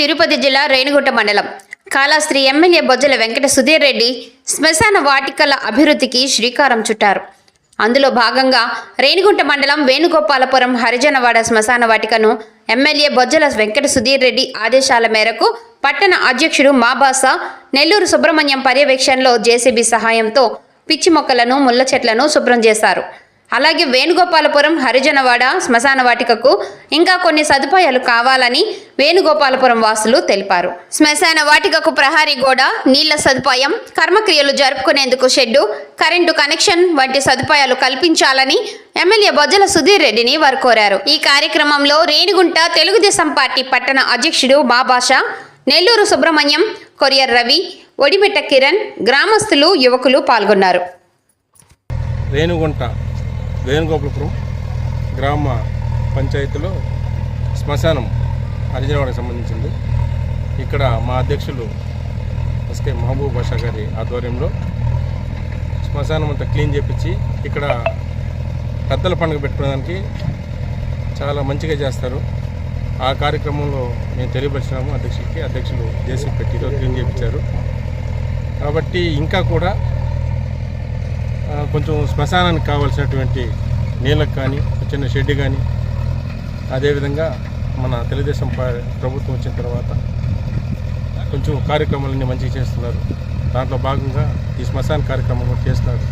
తిరుపతి జిల్లా రేణిగుంట మండలం. కాళాస్త్రి ఎమ్మెల్యే బొజ్జల వెంకట సుధీర్ రెడ్డి శ్మశాన వాటికల అభివృద్ధికి శ్రీకారం చుట్టారు. అందులో భాగంగా రేణిగుంట మండలం వేణుగోపాలపురం హరిజనవాడ శ్మశాన వాటికను ఎమ్మెల్యే బొజ్జల వెంకట సుధీర్ రెడ్డి ఆదేశాల మేరకు పట్టణ అధ్యక్షుడు మాబాస నెల్లూరు సుబ్రహ్మణ్యం పర్యవేక్షణలో జేసీబీ సహాయంతో పిచ్చి మొక్కలను ముళ్ళ చెట్లను శుభ్రం చేశారు. అలాగే వేణుగోపాలపురం హరిజనవాడ శ్మశాన వాటికకు ఇంకా కొన్ని సదుపాయాలు కావాలని వేణుగోపాలపురం వాసులు తెలిపారు. శ్మశాన వాటికకు ప్రహారీ గోడ నీళ్ళ సదుపాయం కర్మక్రియలు జరుపుకునేందుకు షెడ్డు కరెంటు కనెక్షన్ వంటి సదుపాయాలు కల్పించాలని ఎమ్మెల్యే బొజ్జల సుధీర్ రెడ్డిని వారు కోరారు. ఈ కార్యక్రమంలో రేణిగుంట తెలుగుదేశం పార్టీ పట్టణ అధ్యక్షుడు బాబాషా నెల్లూరు సుబ్రహ్మణ్యం కొరియర్ రవి ఒడిమెట్ట కిరణ్ గ్రామస్తులు యువకులు పాల్గొన్నారు. రేణుగుంట వేణుగోపాలపురం గ్రామ పంచాయతీలో శ్మశానం హరిజనవాడకి సంబంధించింది. ఇక్కడ మా అధ్యక్షులు ఎస్కే మహబూబ్ బాషా గారి ఆధ్వర్యంలో శ్మశానం అంతా క్లీన్ చేపించి ఇక్కడ పెద్దల పండుగ పెట్టుకోవడానికి చాలా మంచిగా చేస్తారు. ఆ కార్యక్రమంలో మేము తెలియపరిచినాము. అధ్యక్షులకి అధ్యక్షులు జేసీ పెట్టి క్లీన్ చేయించారు కాబట్టి ఇంకా కూడా కొంచెం శ్మశానానికి కావాల్సినటువంటి నీళ్ళకు కానీ చిన్న షెడ్ కానీ అదేవిధంగా మన తెలుగుదేశం ప్రభుత్వం వచ్చిన తర్వాత కొంచెం కార్యక్రమాలన్నీ మంచిగా చేస్తున్నారు. దాంట్లో భాగంగా ఈ శ్మశాన కార్యక్రమం కూడా చేస్తున్నారు.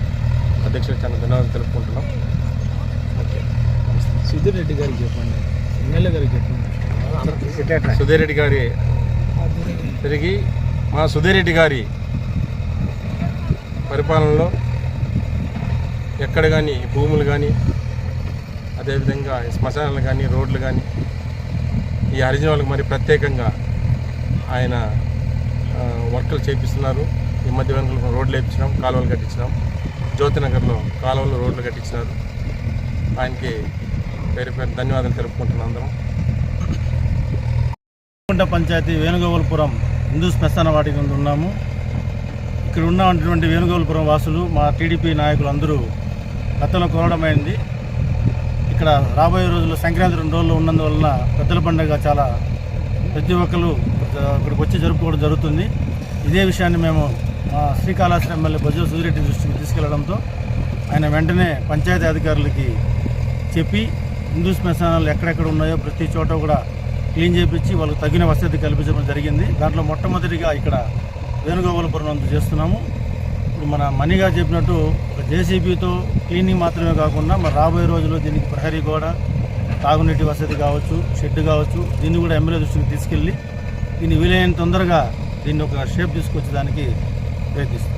అధ్యక్షులు చాలా ధన్యవాదాలు తెలుపుకుంటున్నాం. ఓకే. సుధీర్ రెడ్డి గారికి చెప్పండి. ఎమ్మెల్యే గారికి చెప్పండి. సుధీర్ రెడ్డి గారి తిరిగి మా సుధీర్ రెడ్డి గారి పరిపాలనలో ఎక్కడ కానీ భూములు కానీ అదేవిధంగా ఈ శ్మశానాలు కానీ రోడ్లు కానీ ఈ హరిజన మరి ప్రత్యేకంగా ఆయన వర్కులు చేపిస్తున్నారు. ఈ మధ్య వెనుకలు రోడ్లు వేయించినాం కాలువలు కట్టించినాం. జ్యోతినగర్లో కాలువలు రోడ్లు కట్టించినారు. ఆయనకి పేరు పేరు ధన్యవాదాలు తెలుపుకుంటున్నాం అందరం. కుంట పంచాయతీ వేణుగోపాలపురం హిందూ శ్మశాన వాటికి ముందు ఉన్నాము. ఇక్కడ ఉన్నటువంటి వేణుగోపాలపురం వాసులు మా టీడీపీ నాయకులు అందరూ గతంలో కొనడమైంది ఇక్కడ రాబోయే రోజుల్లో సంక్రాంతి రెండు రోజులు ఉన్నందువలన పెద్దల పండుగ చాలా ప్రతి ఒక్కరు ఇక్కడికి వచ్చి జరుపుకోవడం జరుగుతుంది. ఇదే విషయాన్ని మేము శ్రీకాళహస్తి ఎమ్మెల్యే బొజ్జల సుధిరెడ్డి దృష్టికి తీసుకెళ్ళడంతో ఆయన వెంటనే పంచాయతీ అధికారులకి చెప్పి హిందూ శ్మశానాలు ఎక్కడెక్కడ ఉన్నాయో ప్రతి చోట కూడా క్లీన్ చేయించి వాళ్ళకి తగిన వసతి కల్పించడం జరిగింది. దాంట్లో మొట్టమొదటిగా ఇక్కడ వేణుగోపాలపురం చేస్తున్నాము. ఇప్పుడు మన మణిగా చెప్పినట్టు ఒక జేసీబీతో క్లీనింగ్ మాత్రమే కాకుండా మరి రాబోయే రోజుల్లో దీనికి ప్రహరీ గోడ తాగునీటి వసతి కావచ్చు షెడ్ కావచ్చు దీన్ని కూడా ఎమ్మెల్యే దృష్టికి తీసుకెళ్ళి దీన్ని వీలైన తొందరగా దీన్ని ఒక షేప్ తీసుకొచ్చేదానికి ప్రయత్నిస్తాం.